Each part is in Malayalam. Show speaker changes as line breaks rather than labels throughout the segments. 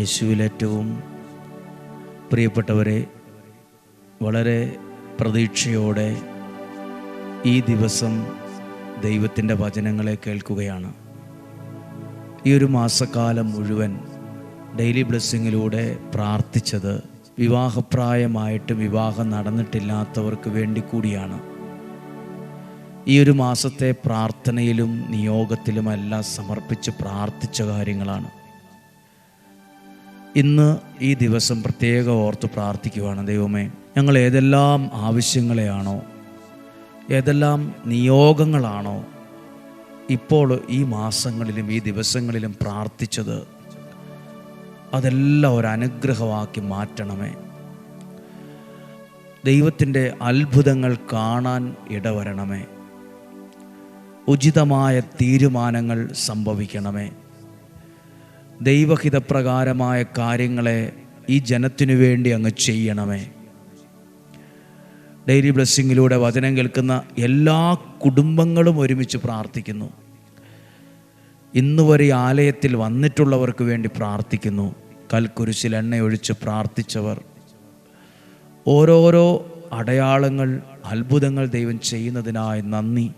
യേശുവിലേറ്റവും പ്രിയപ്പെട്ടവരെ വളരെ പ്രതീക്ഷയോടെ ഈ ദിവസം ദൈവത്തിന്റെ വചനങ്ങളെ കേൾക്കുകയാണ്. ഈ ഒരു മാസക്കാലം മുഴുവൻ ഡെയിലി ബ്ലെസ്സിങ്ങിലൂടെ പ്രാർത്ഥിച്ചത് വിവാഹപ്രായമായിട്ട് വിവാഹം നടന്നിട്ടില്ലാത്തവർക്ക് വേണ്ടി കൂടിയാണ്. ഈ ഒരു മാസത്തെ പ്രാർത്ഥനയിലും നിയോഗത്തിലുമെല്ലാം സമർപ്പിച്ച് പ്രാർത്ഥിച്ച കാര്യങ്ങളാണ്. ഇന്ന് ഈ ദിവസം പ്രത്യേക ഓർത്ത് പ്രാർത്ഥിക്കുവാണ്. ദൈവമേ ഞങ്ങൾ ഏതെല്ലാം ആവശ്യങ്ങളെയാണോ ഏതെല്ലാം നിയോഗങ്ങളാണോ ഇപ്പോൾ ഈ മാസങ്ങളിലും ഈ ദിവസങ്ങളിലും പ്രാർത്ഥിച്ചത് അതെല്ലാം ഒരു അനുഗ്രഹമാക്കി മാറ്റണമേ. ദൈവത്തിന്റെ അത്ഭുതങ്ങൾ കാണാൻ ഇടവരണമേ. ഉചിതമായ തീരുമാനങ്ങൾ സംഭവിക്കണമേ. ദൈവഹിതപ്രകാരമായ കാര്യങ്ങളെ ഈ ജനത്തിനു വേണ്ടി അങ്ങ് ചെയ്യണമേ. ഡെയിലി ബ്ലെസ്സിങ്ങിലൂടെ വചനം കേൾക്കുന്ന എല്ലാ കുടുംബങ്ങളും ഒരുമിച്ച് പ്രാർത്ഥിക്കുന്നു. ഇന്നുവരെ ആലയത്തിൽ വന്നിട്ടുള്ളവർക്ക് വേണ്ടി പ്രാർത്ഥിക്കുന്നു. കൽക്കുരിശിൽ എണ്ണയൊഴിച്ച് പ്രാർത്ഥിച്ചവർ. ഓരോരോ അടയാളങ്ങൾ അത്ഭുതങ്ങൾ ദൈവം ചെയ്യുന്നതിനായി നന്ദി.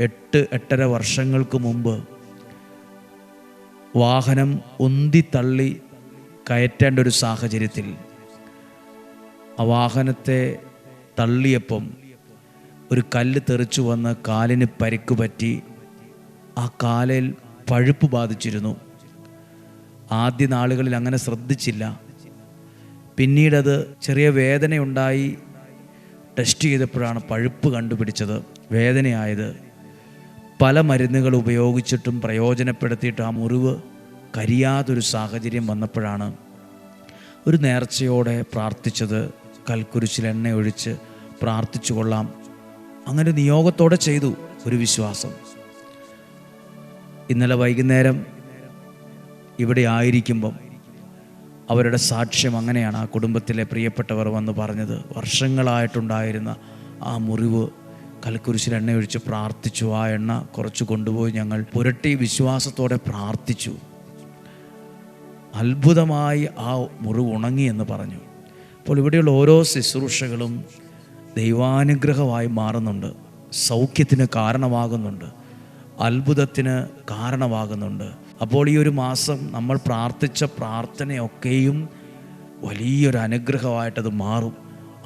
എട്ട് എട്ടര വർഷങ്ങൾക്ക് മുമ്പ് വാഹനം ഉന്തിത്തള്ളി കയറ്റേണ്ട ഒരു സാഹചര്യത്തിൽ ആ വാഹനത്തെ തള്ളിയപ്പം ഒരു കല്ല് തെറിച്ചു വന്ന് കാലിന് പരിക്ക് പറ്റി ആ കാലിൽ പഴുപ്പ് ബാധിച്ചിരുന്നു. ആദ്യ നാളുകളിൽ അങ്ങനെ ശ്രദ്ധിച്ചില്ല. പിന്നീടത് ചെറിയ വേദനയുണ്ടായി. ടെസ്റ്റ് ചെയ്തപ്പോഴാണ് പഴുപ്പ് കണ്ടുപിടിച്ചത്. വേദനയായത്. പല മരുന്നുകൾ ഉപയോഗിച്ചിട്ടും പ്രയോജനപ്പെടുത്തിയിട്ട് ആ മുറിവ് കരിയാതൊരു സാഹചര്യം വന്നപ്പോഴാണ് ഒരു നേർച്ചയോടെ പ്രാർത്ഥിച്ചത്. കൽക്കുരിശിൽ എണ്ണ ഒഴിച്ച് പ്രാർത്ഥിച്ചു കൊള്ളാം. അങ്ങനെ നിയോഗത്തോടെ ചെയ്തു ഒരു വിശ്വാസം. ഇന്നലെ വൈകുന്നേരം ഇവിടെ ആയിരിക്കുമ്പം അവരുടെ സാക്ഷ്യം അങ്ങനെയാണ് ആ കുടുംബത്തിലെ പ്രിയപ്പെട്ടവർ വന്ന് പറഞ്ഞത്. വർഷങ്ങളായിട്ടുണ്ടായിരുന്ന ആ മുറിവ് കൽക്കുരിശിൽ എണ്ണയൊഴിച്ച് പ്രാർത്ഥിച്ചു. ആ എണ്ണ കുറച്ച് കൊണ്ടുപോയി ഞങ്ങൾ പുരട്ടി വിശ്വാസത്തോടെ പ്രാർത്ഥിച്ചു. അത്ഭുതമായി ആ മുറിവ് ഉണങ്ങി എന്ന് പറഞ്ഞു. അപ്പോൾ ഇവിടെയുള്ള ഓരോ ശുശ്രൂഷകളും ദൈവാനുഗ്രഹമായി മാറുന്നുണ്ട്. സൗഖ്യത്തിന് കാരണമാകുന്നുണ്ട്. അത്ഭുതത്തിന് കാരണമാകുന്നുണ്ട്. അപ്പോൾ ഈ ഒരു മാസം നമ്മൾ പ്രാർത്ഥിച്ച പ്രാർത്ഥനയൊക്കെയും വലിയൊരു അനുഗ്രഹമായിട്ടത് മാറും.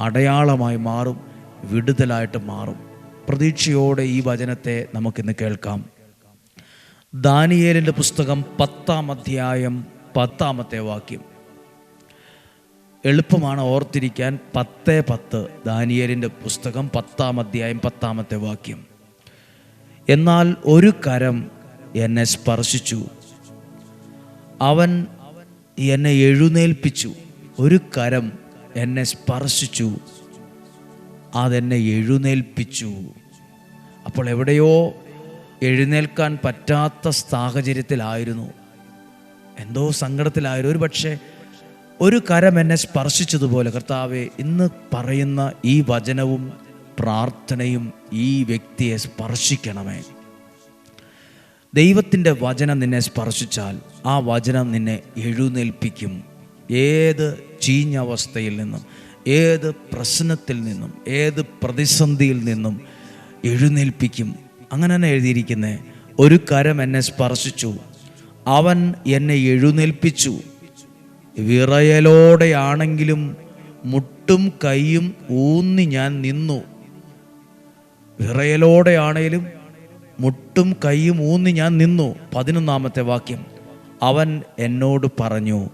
അടയാളമായി മാറും. വിടുതലായിട്ട് മാറും. പ്രതീക്ഷയോടെ ഈ വചനത്തെ നമുക്കിന്ന് കേൾക്കാം. ദാനിയേലിന്റെ പുസ്തകം പത്താം അധ്യായം പത്താമത്തെ വാക്യം. എളുപ്പമാണ് ഓർത്തിരിക്കാൻ പത്ത് പത്ത് ദാനിയേലിന്റെ പുസ്തകം പത്താം അധ്യായം പത്താമത്തെ വാക്യം. എന്നാൽ ഒരു കരം എന്നെ സ്പർശിച്ചു. അവൻ എന്നെ എഴുന്നേൽപ്പിച്ചു. ഒരു കരം എന്നെ സ്പർശിച്ചു. അതെന്നെ എഴുന്നേൽപ്പിച്ചു. അപ്പോൾ എവിടെയോ എഴുന്നേൽക്കാൻ പറ്റാത്ത സാഹചര്യത്തിലായിരുന്നു. എന്തോ സങ്കടത്തിലായിരുന്നു. ഒരു പക്ഷേ ഒരു കരം എന്നെ സ്പർശിച്ചതുപോലെ കർത്താവെ ഇന്ന് പറയുന്ന ഈ വചനവും പ്രാർത്ഥനയും ഈ വ്യക്തിയെ സ്പർശിക്കണമേ. ദൈവത്തിന്റെ വചനം നിന്നെ സ്പർശിച്ചാൽ ആ വചനം നിന്നെ എഴുന്നേൽപ്പിക്കും. ഏത് ചീഞ്ഞ അവസ്ഥയിൽ നിന്നും. ഏത് പ്രശ്നത്തിൽ നിന്നും ഏത് പ്രതിസന്ധിയിൽ നിന്നും എഴുന്നേൽപ്പിക്കും. അങ്ങനെ തന്നെ എഴുതിയിരിക്കുന്നത് ഒരു കരം എന്നെ സ്പർശിച്ചു. അവൻ എന്നെ എഴുന്നേൽപ്പിച്ചു. വിറയലോടെയാണെങ്കിലും മുട്ടും കൈയും ഊന്നി ഞാൻ നിന്നു. വിറയലോടെയാണേലും മുട്ടും കൈയും ഊന്നി ഞാൻ നിന്നു. പതിനൊന്നാമത്തെ വാക്യം. അവൻ എന്നോട് പറഞ്ഞു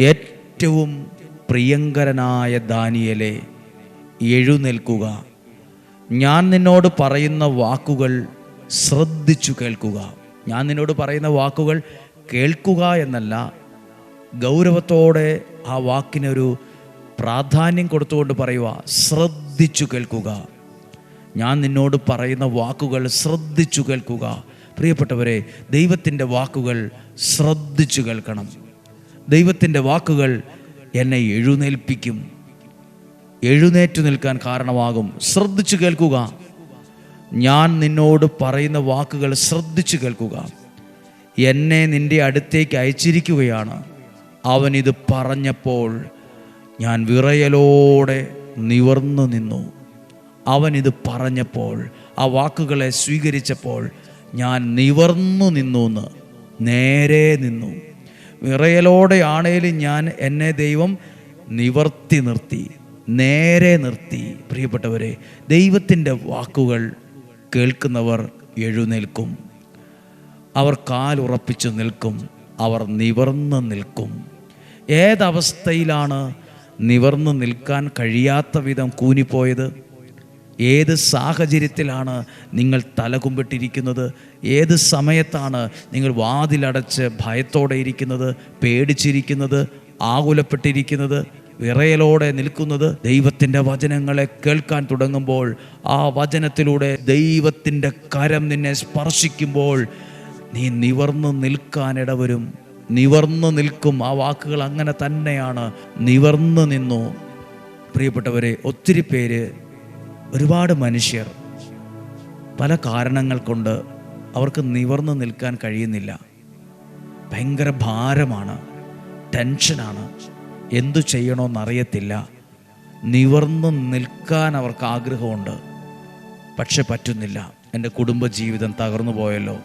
ഏറ്റവും പ്രിയങ്കരനായ ദാനിയലെ എഴുന്നേൽക്കുക. ഞാൻ നിന്നോട് പറയുന്ന വാക്കുകൾ ശ്രദ്ധിച്ചു കേൾക്കുക. ഞാൻ നിന്നോട് പറയുന്ന വാക്കുകൾ കേൾക്കുക എന്നല്ല ഗൗരവത്തോടെ ആ വാക്കിനൊരു പ്രാധാന്യം കൊടുത്തുകൊണ്ട് പറയുക ശ്രദ്ധിച്ചു കേൾക്കുക. ഞാൻ നിന്നോട് പറയുന്ന വാക്കുകൾ ശ്രദ്ധിച്ചു കേൾക്കുക. പ്രിയപ്പെട്ടവരെ ദൈവത്തിന്റെ വാക്കുകൾ ശ്രദ്ധിച്ചു കേൾക്കണം. ദൈവത്തിന്റെ വാക്കുകൾ എന്നെ എഴുന്നേൽപ്പിക്കും. എഴുന്നേറ്റു നിൽക്കാൻ കാരണമാകും. ശ്രദ്ധിച്ചു കേൾക്കുക. ഞാൻ നിന്നോട് പറയുന്ന വാക്കുകൾ ശ്രദ്ധിച്ചു കേൾക്കുക. എന്നെ നിന്റെ അടുത്തേക്ക് അയച്ചിരിക്കുകയാണ്. അവൻ ഇത് പറഞ്ഞപ്പോൾ ഞാൻ വിറയലോടെ നിവർന്നു നിന്നു. അവൻ ഇത് പറഞ്ഞപ്പോൾ ആ വാക്കുകളെ സ്വീകരിച്ചപ്പോൾ ഞാൻ നിവർന്നു നിന്നു എന്ന് നേരെ നിന്നു. വിറയലോടെ ആണേലും ഞാൻ എന്നെ ദൈവം നിവർത്തി നിർത്തി നേരെ നിർത്തി. പ്രിയപ്പെട്ടവരെ ദൈവത്തിന്റെ വാക്കുകൾ കേൾക്കുന്നവർ എഴുന്നേൽക്കും. അവർ കാലുറപ്പിച്ചു നിൽക്കും അവർ നിവർന്ന് നിൽക്കും. ഏതവസ്ഥയിലാണ് നിവർന്ന് നിൽക്കാൻ കഴിയാത്ത വിധം കൂനിപ്പോയത്? ഏത് സാഹചര്യത്തിലാണ് നിങ്ങൾ തലകുമ്പിട്ടിരിക്കുന്നത്? ഏത് സമയത്താണ് നിങ്ങൾ വാതിലടച്ച് ഭയത്തോടെ ഇരിക്കുന്നത് പേടിച്ചിരിക്കുന്നത് ആകുലപ്പെട്ടിരിക്കുന്നത് വിറയലോടെ നിൽക്കുന്നത്? ദൈവത്തിന്റെ വചനങ്ങളെ കേൾക്കാൻ തുടങ്ങുമ്പോൾ ആ വചനത്തിലൂടെ ദൈവത്തിന്റെ കരം നിന്നെ സ്പർശിക്കുമ്പോൾ നീ നിവർന്നു നിൽക്കാനിടവരും. നിവർന്നു നിൽക്കും. ആ വാക്കുകൾ അങ്ങനെ തന്നെയാണ്. നിവർന്നു നിന്നു. പ്രിയപ്പെട്ടവരെ ഒത്തിരി പേര് ഒരുപാട് മനുഷ്യർ പല കാരണങ്ങൾ കൊണ്ട് അവർക്ക് നിവർന്നു നിൽക്കാൻ കഴിയുന്നില്ല. ഭയങ്കര ഭാരമാണ് ടെൻഷനാണ്. എന്തു ചെയ്യണമെന്നറിയത്തില്ല നിവർന്നു നിൽക്കാൻ അവർക്ക് ആഗ്രഹമുണ്ട്. പക്ഷെ പറ്റുന്നില്ല. എന്റെ കുടുംബജീവിതം തകർന്നു പോയല്ലോ.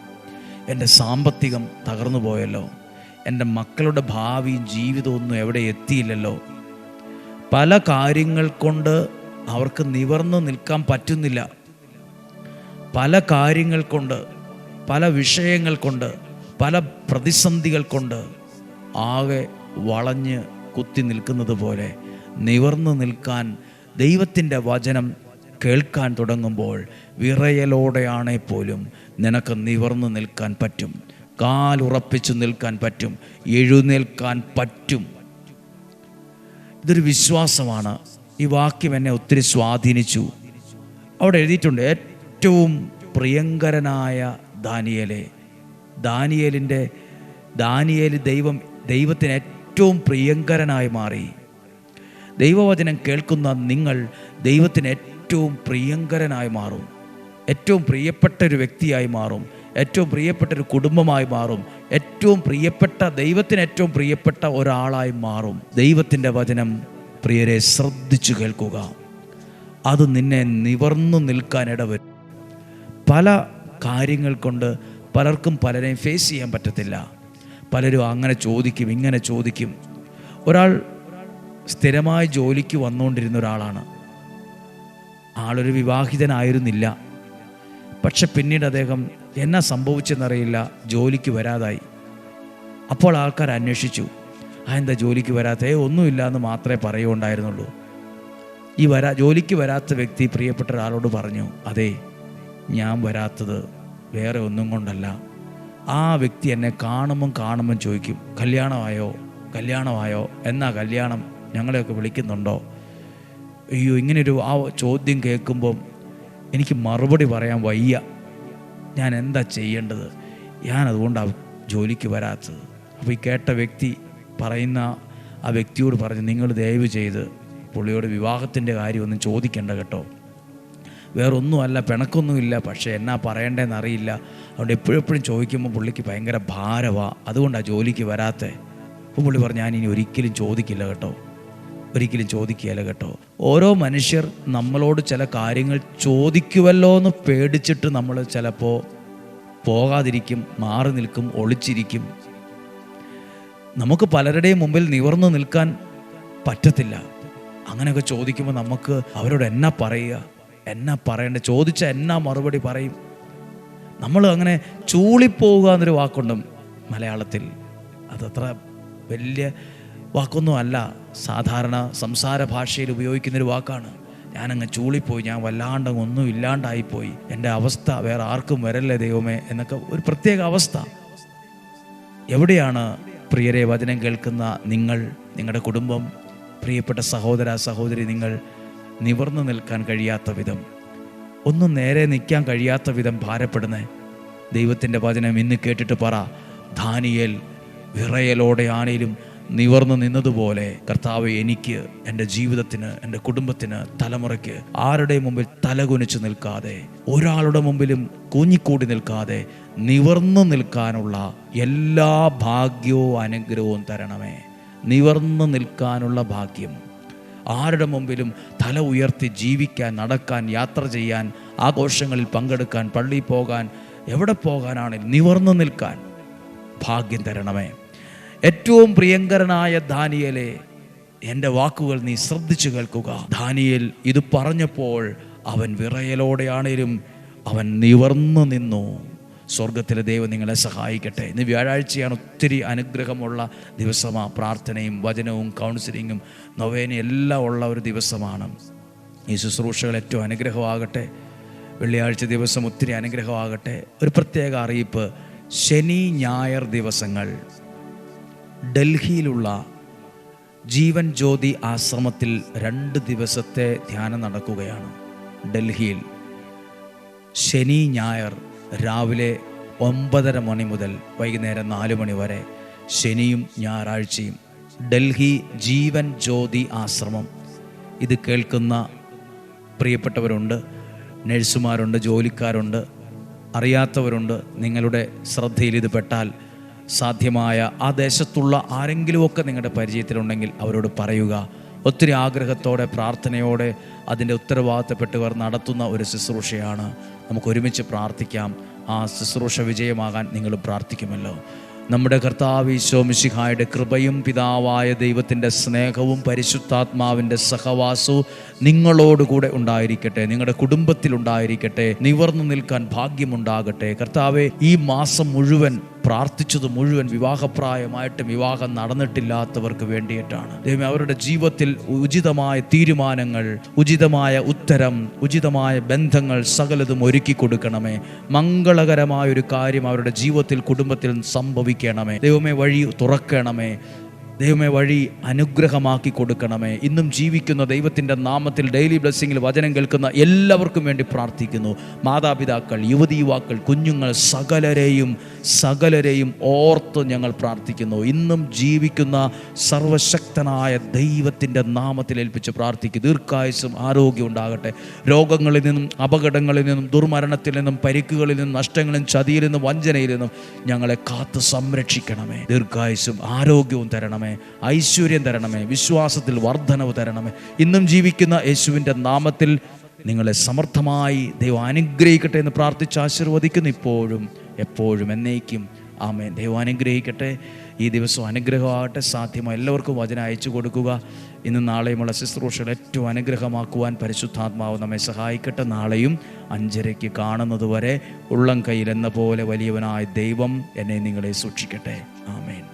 എന്റെ സാമ്പത്തികം തകർന്നു പോയല്ലോ. എന്റെ മക്കളുടെ ഭാവിയും ജീവിതവും ഒന്നും എവിടെ എത്തിയില്ലല്ലോ. പല കാര്യങ്ങൾ കൊണ്ട് അവർക്ക് നിവർന്നു നിൽക്കാൻ പറ്റുന്നില്ല. പല കാര്യങ്ങൾ കൊണ്ട് പല വിഷയങ്ങൾ കൊണ്ട് പല പ്രതിസന്ധികൾ കൊണ്ട് ആകെ വളഞ്ഞ് കുത്തി നിൽക്കുന്നത് പോലെ നിവർന്നു നിൽക്കാൻ ദൈവത്തിന്റെ വചനം കേൾക്കാൻ തുടങ്ങുമ്പോൾ വിറയലോടെയാണെ പോലും നിനക്ക് നിവർന്നു നിൽക്കാൻ പറ്റും. കാലുറപ്പിച്ചു നിൽക്കാൻ പറ്റും. എഴുന്നേൽക്കാൻ പറ്റും. ഇതൊരു വിശ്വാസമാണ്. ഈ വാക്യം എന്നെ ഒത്തിരി സ്വാധീനിച്ചു. അവിടെ എഴുതിയിട്ടുണ്ട് ഏറ്റവും പ്രിയങ്കരനായ ദാനിയലെ ദാനിയലിന്റെ ദാനിയൽ ദൈവം ദൈവത്തിന് ഏറ്റവും പ്രിയങ്കരനായി മാറി. ദൈവവചനം കേൾക്കുന്ന നിങ്ങൾ ദൈവത്തിന് ഏറ്റവും പ്രിയങ്കരനായി മാറും. ഏറ്റവും പ്രിയപ്പെട്ട ഒരു വ്യക്തിയായി മാറും. ഏറ്റവും പ്രിയപ്പെട്ട ഒരു കുടുംബമായി മാറും. ഏറ്റവും പ്രിയപ്പെട്ട ദൈവത്തിന് ഏറ്റവും പ്രിയപ്പെട്ട ഒരാളായി മാറും. ദൈവത്തിന്റെ വചനം പ്രിയരെ ശ്രദ്ധിച്ചു കേൾക്കുക. അത് നിന്നെ നിവർന്നു നിൽക്കാൻ ഇടവരും. പല കാര്യങ്ങൾ കൊണ്ട് പലർക്കും പലരെയും ഫേസ് ചെയ്യാൻ പറ്റത്തില്ല. പലരും അങ്ങനെ ചോദിക്കും ഇങ്ങനെ ചോദിക്കും. ഒരാൾ സ്ഥിരമായി ജോലിക്ക് വന്നുകൊണ്ടിരുന്ന ഒരാളാണ്. ആളൊരു വിവാഹിതനായിരുന്നില്ല. പക്ഷെ പിന്നീട് അദ്ദേഹം എന്നാ സംഭവിച്ചെന്നറിയില്ല ജോലിക്ക് വരാതായി. അപ്പോൾ ആൾക്കാർ അന്വേഷിച്ചു. ആ എന്താ ജോലിക്ക് വരാത്ത ഏ ഒന്നുമില്ല എന്ന് മാത്രമേ പറയുണ്ടായിരുന്നുള്ളൂ ഈ വരാ ജോലിക്ക് വരാത്ത വ്യക്തി പ്രിയപ്പെട്ട ഒരാളോട് പറഞ്ഞു അതെ ഞാൻ വരാത്തത് വേറെ ഒന്നും കൊണ്ടല്ല. ആ വ്യക്തി എന്നെ കാണുമ്പം കാണുമ്പം ചോദിക്കും കല്യാണമായോ? കല്യാണമായോ? എന്നാ കല്യാണം? ഞങ്ങളെയൊക്കെ വിളിക്കുന്നുണ്ടോ? അയ്യോ ഇങ്ങനൊരു ആ ചോദ്യം കേൾക്കുമ്പം എനിക്ക് മറുപടി പറയാൻ വയ്യ. ഞാൻ എന്താ ചെയ്യേണ്ടത്? ഞാൻ അതുകൊണ്ടാണ് ജോലിക്ക് വരാത്തത്. അപ്പോൾ ഈ കേട്ട വ്യക്തി പറയുന്ന ആ വ്യക്തിയോട് പറഞ്ഞു നിങ്ങൾ ദയവ് ചെയ്ത് പുള്ളിയോട് വിവാഹത്തിന്റെ കാര്യമൊന്നും ചോദിക്കേണ്ട കേട്ടോ. വേറൊന്നുമല്ല പിണക്കൊന്നുമില്ല പക്ഷേ എന്നാ പറയേണ്ടതെന്ന് അറിയില്ല. അതുകൊണ്ട് എപ്പോഴെപ്പോഴും ചോദിക്കുമ്പോൾ പുള്ളിക്ക് ഭയങ്കര ഭാരമാണ് അതുകൊണ്ടാണ് ജോലിക്ക് വരാത്തത് അപ്പോൾ പുള്ളി പറഞ്ഞു ഞാൻ ഇനി ഒരിക്കലും ചോദിക്കില്ല കേട്ടോ. ഒരിക്കലും ചോദിക്കുകയില്ല കേട്ടോ. ഓരോ മനുഷ്യർ നമ്മളോട് ചില കാര്യങ്ങൾ ചോദിക്കുമല്ലോ എന്ന് പേടിച്ചിട്ട് നമ്മൾ ചിലപ്പോൾ പോകാതിരിക്കും മാറി നിൽക്കും ഒളിച്ചിരിക്കും. നമുക്ക് പലരുടെയും മുമ്പിൽ നിവർന്നു നിൽക്കാൻ പറ്റത്തില്ല. അങ്ങനെയൊക്കെ ചോദിക്കുമ്പോൾ നമുക്ക് അവരോട് എന്നാ പറയുക? എന്നാ പറയേണ്ടത് ചോദിച്ച എന്നാ മറുപടി പറയും? നമ്മൾ അങ്ങനെ ചൂളിപ്പോവുക എന്നൊരു വാക്കുണ്ട് മലയാളത്തിൽ. അതത്ര വലിയ വാക്കൊന്നും അല്ല. സാധാരണ സംസാര ഭാഷയിൽ ഉപയോഗിക്കുന്നൊരു വാക്കാണ്. ഞാനങ്ങ് ചൂളിപ്പോയി. ഞാൻ വല്ലാണ്ടങ്ങ് ഒന്നും ഇല്ലാണ്ടായിപ്പോയി. എന്റെ അവസ്ഥ വേറെ ആർക്കും വരല്ലേ ദൈവമേ? എന്നൊക്കെ ഒരു പ്രത്യേക അവസ്ഥ. എവിടെയാണ് പ്രിയരെ വചനം കേൾക്കുന്ന നിങ്ങൾ നിങ്ങളുടെ കുടുംബം പ്രിയപ്പെട്ട സഹോദര സഹോദരി നിങ്ങൾ നിവർന്നു നിൽക്കാൻ കഴിയാത്ത വിധം ഒന്നും നേരെ നിൽക്കാൻ കഴിയാത്ത വിധം ഭാരപ്പെടുന്ന. ദൈവത്തിന്റെ വചനം ഇന്ന് കേട്ടിട്ട് പറ ധാനിയേൽ വിറയലോടെ ആണേലും നിവർന്നു നിന്നതുപോലെ കർത്താവ് എനിക്ക് എന്റെ ജീവിതത്തിന് എന്റെ കുടുംബത്തിന് തലമുറയ്ക്ക് ആരുടെ മുമ്പിൽ തലകുനിച്ച് നിൽക്കാതെ ഒരാളുടെ മുമ്പിലും കൂഞ്ഞിക്കൂടി നിൽക്കാതെ നിവർന്നു നിൽക്കാനുള്ള എല്ലാ ഭാഗ്യവും അനുഗ്രഹവും തരണമേ. നിവർന്നു നിൽക്കാനുള്ള ഭാഗ്യം. ആരുടെ മുമ്പിലും തല ഉയർത്തി ജീവിക്കാൻ നടക്കാൻ യാത്ര ചെയ്യാൻ ആഘോഷങ്ങളിൽ പങ്കെടുക്കാൻ പള്ളിയിൽ പോകാൻ എവിടെ പോകാനാണെങ്കിൽ നിവർന്നു നിൽക്കാൻ ഭാഗ്യം തരണമേ. ഏറ്റവും പ്രിയങ്കരനായ ദാനിയലെ എന്റെ വാക്കുകൾ നീ ശ്രദ്ധിച്ചു കേൾക്കുക. ദാനിയൽ ഇത് പറഞ്ഞപ്പോൾ അവൻ വിറയലോടെയാണേലും അവൻ നിവർന്നു നിന്നു. സ്വർഗത്തിലെ ദൈവം നിങ്ങളെ സഹായിക്കട്ടെ. ഇന്ന് വ്യാഴാഴ്ചയാണ് ഒത്തിരി അനുഗ്രഹമുള്ള ദിവസമാണ് പ്രാർത്ഥനയും വചനവും കൗൺസിലിങ്ങും നൊവേനയും എല്ലാം ഉള്ള ഒരു ദിവസമാണ്. ഈ ശുശ്രൂഷകൾ ഏറ്റവും അനുഗ്രഹമാകട്ടെ. വെള്ളിയാഴ്ച ദിവസം ഒത്തിരി അനുഗ്രഹമാകട്ടെ. ഒരു പ്രത്യേക അറിയിപ്പ്. ശനി ഞായർ ദിവസങ്ങൾ. ഡൽഹിയിലുള്ള ജീവൻ ജ്യോതി ആശ്രമത്തിൽ രണ്ട് ദിവസത്തെ ധ്യാനം നടക്കുകയാണ് ഡൽഹിയിൽ. ശനി ഞായർ രാവിലെ ഒമ്പതര മണി മുതൽ വൈകുന്നേരം നാല് മണി വരെ ശനിയും ഞായറാഴ്ചയും. ഡൽഹി ജീവൻ ജ്യോതി ആശ്രമം. ഇത് കേൾക്കുന്ന പ്രിയപ്പെട്ടവരുണ്ട് നഴ്സുമാരുണ്ട് ജോലിക്കാരുണ്ട് അറിയാത്തവരുണ്ട്. നിങ്ങളുടെ ശ്രദ്ധയിൽ ഇത് പെട്ടാൽ സാധ്യമായ ആ ദേശത്തുള്ള ആരെങ്കിലുമൊക്കെ നിങ്ങളുടെ പരിചയത്തിലുണ്ടെങ്കിൽ അവരോട് പറയുക. ഒത്തിരി ആഗ്രഹത്തോടെ പ്രാർത്ഥനയോടെ അതിന്റെ ഉത്തരവാദിത്തപ്പെട്ടവർ നടത്തുന്ന ഒരു ശുശ്രൂഷയാണ്. നമുക്ക് ഒരുമിച്ച് പ്രാർത്ഥിക്കാം. ആ ശുശ്രൂഷ വിജയമാകാൻ നിങ്ങൾ പ്രാർത്ഥിക്കുമല്ലോ. നമ്മുടെ കർത്താവ് ഈശോമിശിഹായുടെ കൃപയും പിതാവായ ദൈവത്തിന്റെ സ്നേഹവും പരിശുദ്ധാത്മാവിന്റെ സഹവാസവും നിങ്ങളോടുകൂടെ ഉണ്ടായിരിക്കട്ടെ. നിങ്ങളുടെ കുടുംബത്തിൽ ഉണ്ടായിരിക്കട്ടെ നിവർന്നു നിൽക്കാൻ ഭാഗ്യമുണ്ടാകട്ടെ. കർത്താവെ ഈ മാസം മുഴുവൻ പ്രാർത്ഥിച്ചത് മുഴുവൻ വിവാഹപ്രായമായിട്ടും വിവാഹം നടന്നിട്ടില്ലാത്തവർക്ക് വേണ്ടിയിട്ടാണ്. ദൈവം അവരുടെ ജീവിതത്തിൽ ഉചിതമായ തീരുമാനങ്ങൾ ഉചിതമായ ഉത്തരം ഉചിതമായ ബന്ധങ്ങൾ സകലതും ഒരുക്കി കൊടുക്കണമേ. മംഗളകരമായ ഒരു കാര്യം അവരുടെ ജീവിതത്തിൽ കുടുംബത്തിൽ സംഭവിക്കണമേ. ദൈവമേ വഴി തുറക്കണമേ. ദൈവമേ വഴി അനുഗ്രഹമാക്കി കൊടുക്കണമേ. ഇന്നും ജീവിക്കുന്ന ദൈവത്തിന്റെ നാമത്തിൽ ഡെയിലി ബ്ലെസ്സിങ്ങിൽ വചനം കേൾക്കുന്ന എല്ലാവർക്കും വേണ്ടി പ്രാർത്ഥിക്കുന്നു. മാതാപിതാക്കൾ യുവതി യുവാക്കൾ കുഞ്ഞുങ്ങൾ സകലരെയും സകലരെയും ഓർത്ത് ഞങ്ങൾ പ്രാർത്ഥിക്കുന്നു. ഇന്നും ജീവിക്കുന്ന സർവശക്തനായ ദൈവത്തിന്റെ നാമത്തിൽ ഏൽപ്പിച്ച് പ്രാർത്ഥിക്കും. ദീർഘായുസും ആരോഗ്യം ഉണ്ടാകട്ടെ. രോഗങ്ങളിൽ നിന്നും അപകടങ്ങളിൽ നിന്നും ദുർമരണത്തിൽ നിന്നും പരിക്കുകളിൽ നിന്നും നഷ്ടങ്ങളിൽ ചതിയിൽ നിന്നും വഞ്ചനയിൽ നിന്നും ഞങ്ങളെ കാത്ത് സംരക്ഷിക്കണമേ. ദീർഘായുസും ആരോഗ്യവും തരണമേ. ഐശ്വര്യം തരണമേ വിശ്വാസത്തിൽ വർധനവ് തരണമേ. ഇന്നും ജീവിക്കുന്ന യേശുവിന്റെ നാമത്തിൽ നിങ്ങളെ സമർത്ഥമായി ദൈവം അനുഗ്രഹിക്കട്ടെ എന്ന് പ്രാർത്ഥിച്ച് ആശീർവദിക്കുന്നു. ഇപ്പോഴും എപ്പോഴും എന്നേക്കും. ആമേ ദൈവം അനുഗ്രഹിക്കട്ടെ. ഈ ദിവസം അനുഗ്രഹമാകട്ടെ. സാധ്യമായി എല്ലാവർക്കും വചന അയച്ചു കൊടുക്കുക. ഇന്ന് നാളെയുമുള്ള ശുശ്രൂഷകൾ ഏറ്റവും അനുഗ്രഹമാക്കുവാൻ പരിശുദ്ധാത്മാവ് നമ്മെ സഹായിക്കട്ടെ. നാളെയും അഞ്ചരയ്ക്ക് കാണുന്നതുവരെ ഉള്ളം കയ്യിൽ എന്ന പോലെ വലിയവനായ ദൈവം എന്നെ നിങ്ങളെ സൂക്ഷിക്കട്ടെ. ആമേൻ.